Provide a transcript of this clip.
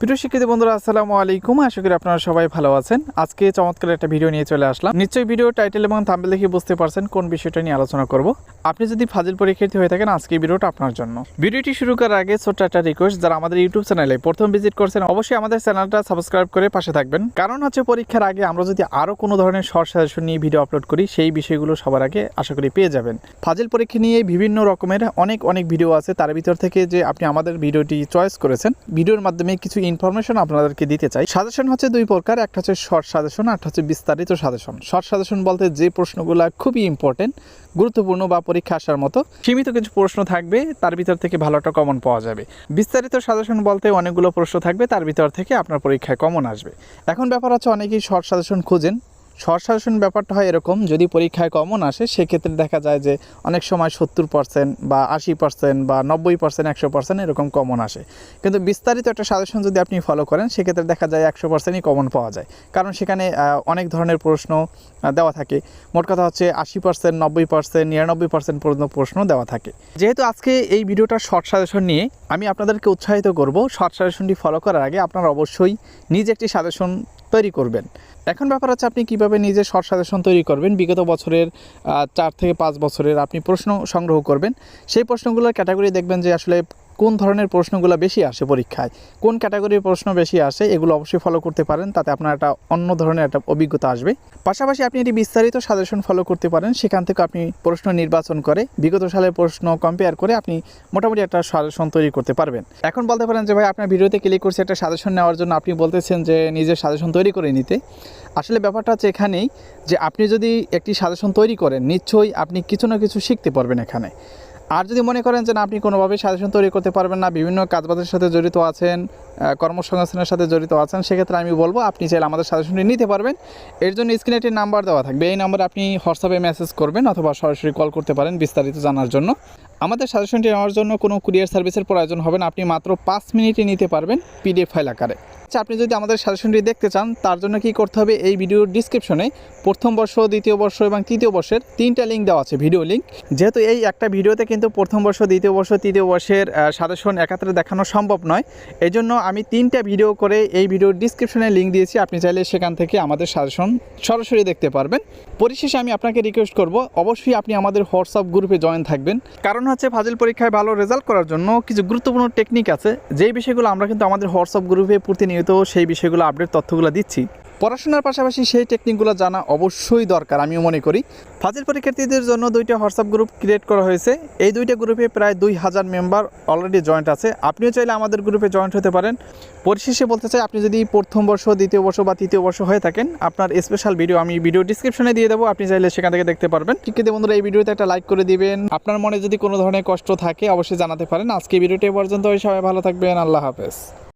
প্রিয় শিক্ষিত বন্ধুরা, আসসালামু আলাইকুম। আশা করি আপনারা সবাই ভালো আছেন। আজকে চমৎকার একটা ভিডিও নিয়ে চলে আসলাম। নিশ্চয়ই ভিডিও টাইটেল এবং থাম্বেল দেখে বুঝতে পারছেন কোন বিষয়টা নিয়ে আলোচনা করব। আপনি যদি ফাজিল পরীক্ষার্থী হয়ে থাকেন, আজকে ভিডিওটা আপনার জন্য। ভিডিওটি শুরু করার আগে ছোট্ট একটা রিকোয়েস্ট যারা আমাদের ইউটিউব চ্যানেলে প্রথম ভিজিট করছেন, অবশ্যই আমাদের চ্যানেলটা সাবস্ক্রাইব করে পাশে থাকবেন। কারণ হচ্ছে পরীক্ষার আগে আমরা যদি আরও কোনো ধরনের শর্ট সাজেশন নিয়ে ভিডিও আপলোড করি, সেই বিষয়গুলো সবার আগে আশা করি পেয়ে যাবেন। ফাজিল পরীক্ষা নিয়ে বিভিন্ন রকমের অনেক অনেক ভিডিও আছে। তার ভিতর থেকে যে আপনি আমাদের ভিডিওটি চয়েস করেছেন ভিডিওর মাধ্যমে কিছু ইনফরমেশন আপনাদেরকে দিতে চাই। সাজেশন হচ্ছে দুই প্রকার, একটা হচ্ছে শর্ট সাজেশন আর একটা হচ্ছে বিস্তারিত সাজেশন শর্ট সাজেশন বলতে যে প্রশ্নগুলো খুবই ইম্পর্টেন্ট গুরুত্বপূর্ণ বা পরীক্ষা আসার মতো সীমিত কিছু প্রশ্ন থাকবে, তার ভিতর থেকে ভালো একটা কমন পাওয়া যাবে। বিস্তারিত সাজেশন বলতে অনেকগুলো প্রশ্ন থাকবে, তার ভিতর থেকে আপনার পরীক্ষায় কমন আসবে। এখন ব্যাপার হচ্ছে অনেকেই শর্ট সাজেশন খুঁজেন শর্ট সাজেশন ব্যাপারটা হয় এরকম, যদি পরীক্ষায় কমন আসে, সেক্ষেত্রে দেখা যায় যে অনেক সময় সত্তর পার্সেন্ট বা আশি পার্সেন্ট বা নব্বই পার্সেন্ট একশো পার্সেন্ট এরকম কমন আসে। কিন্তু বিস্তারিত একটা সাজেশন যদি আপনি ফলো করেন, সেক্ষেত্রে দেখা যায় একশো পার্সেন্টই কমন পাওয়া যায়। কারণ সেখানে অনেক ধরনের প্রশ্ন দেওয়া থাকে। মোট কথা হচ্ছে আশি পার্সেন্ট নব্বই পার্সেন্ট নিরানব্বই পার্সেন্ট পর্যন্ত প্রশ্ন দেওয়া থাকে। যেহেতু আজকে এই ভিডিওটা শর্ট সাজেশন নিয়ে আমি আপনাদেরকে উৎসাহিত করব শর্ট সাজেশনটি ফলো করার আগে আপনারা অবশ্যই নিজে একটি সাজেশন তৈরি করবেন। এখন ব্যাপার হচ্ছে আপনি কীভাবে নিজে শর্ট সাজেশন তৈরি করবেন? বিগত বছরের চার থেকে পাঁচ বছরের আপনি প্রশ্ন সংগ্রহ করবেন। সেই প্রশ্নগুলোর ক্যাটাগরি দেখবেন যে আসলে কোন ধরনের প্রশ্নগুলো বেশি আসে পরীক্ষায়, কোন ক্যাটাগরির প্রশ্ন বেশি আসে, এগুলো অবশ্যই ফলো করতে পারেন, তাতে আপনার একটা অন্য ধরনের একটা অভিজ্ঞতা আসবে। পাশাপাশি আপনি এটি বিস্তারিত সাজেশন ফলো করতে পারেন, সেখান থেকে আপনি প্রশ্ন নির্বাচন করে, বিগত সালের প্রশ্ন কম্পেয়ার করে আপনি মোটামুটি একটা সাজেশন তৈরি করতে পারবেন। এখন বলতে পারেন যে, ভাই, আপনার ভিডিওতে ক্লিক করছে একটা সাজেশন নেওয়ার জন্য আপনি বলতেছেন যে, নিজের সাজেশন তৈরি করে নিতে। আসলে ব্যাপারটা হচ্ছে এখানেই যে, আপনি যদি একটি সাজেশন তৈরি করেন, নিশ্চয়ই আপনি কিছু না কিছু শিখতে পারবেন এখানে। আর যদি মনে করেন যে না, আপনি কোনোভাবেই সাজেশন তৈরি করতে পারবেন না, বিভিন্ন কাজবাজের সাথে জড়িত আছেন কর্মসংস্থানের সাথে জড়িত আছেন, সেক্ষেত্রে আমি বলব আপনি চাইলে আমাদের সাজেশনটি নিতে পারবেন। এর জন্য স্ক্রিনে একটি নাম্বার দেওয়া থাকবে। এই নাম্বারে আপনি হোয়াটসঅ্যাপে মেসেজ করবেন অথবা সরাসরি কল করতে পারেন বিস্তারিত জানার জন্য। আমাদের সাজেশনটি নেওয়ার জন্য কোনো কুরিয়ার সার্ভিসের প্রয়োজন হবে না। আপনি মাত্র পাঁচ মিনিটে নিতে পারবেন পিডিএফ ফাইল আকারে। আচ্ছা আপনি যদি আমাদের সাজেশনটি দেখতে চান, তার জন্য কি করতে হবে? এই ভিডিওর ডিসক্রিপশনে প্রথম বর্ষ, দ্বিতীয় বর্ষ এবং তৃতীয় বর্ষের তিনটা লিঙ্ক দেওয়া আছে ভিডিও লিঙ্ক যেহেতু এই একটা ভিডিওতে কিন্তু প্রথম বর্ষ, দ্বিতীয় বর্ষ, তৃতীয় বর্ষের সাজেশন একাত্রে দেখানো সম্ভব নয়। এই জন্য আমি তিনটা ভিডিও করে এই ভিডিওর ডিসক্রিপশনে লিঙ্ক দিয়েছি। আপনি চাইলে সেখান থেকে আমাদের সাজেশন সরাসরি দেখতে পারবেন। পরিশেষে আমি আপনাকে রিকোয়েস্ট করব, অবশ্যই আপনি আমাদের হোয়াটসঅ্যাপ গ্রুপে জয়েন থাকবেন। কারণ হচ্ছে ফাজিল পরীক্ষায় ভালো রেজাল্ট করার জন্য কিছু গুরুত্বপূর্ণ টেকনিক আছে। যেই বিষয়গুলো আমরা কিন্তু আমাদের হোয়াটসঅ্যাপ গ্রুপে প্রতিনিয়ত সেই বিষয়গুলো আপডেট তথ্যগুলো দিচ্ছি। পড়াশোনার পাশাপাশি সেই টেকনিকগুলো জানা অবশ্যই দরকার, আমিও মনে করি। ফাজিল পরীক্ষার্থীদের জন্য দুইটা হোয়াটসঅ্যাপ গ্রুপ ক্রিয়েট করা হয়েছে। এই দুইটা গ্রুপে প্রায় দুই হাজার মেম্বার অলরেডি জয়েন্ট আছে। আপনিও চাইলে আমাদের গ্রুপে জয়েন্ট হতে পারেন। পরিশেষে বলতে চাই, আপনি যদি প্রথম বর্ষ, দ্বিতীয় বর্ষ বা তৃতীয় বর্ষ হয়ে থাকেন, আপনার স্পেশাল ভিডিও আমি ভিডিও ডিসক্রিপশনে দিয়ে দেবো। আপনি চাইলে সেখান থেকে দেখতে পারবেন। শিক্ষিত বন্ধুরা, এই ভিডিওতে একটা লাইক করে দিবেন। আপনার মনে যদি কোনো ধরনের কষ্ট থাকে, অবশ্যই জানাতে পারেন। আজকে ভিডিওটি পর্যন্ত সবাই ভালো থাকবেন। আল্লাহ হাফেজ।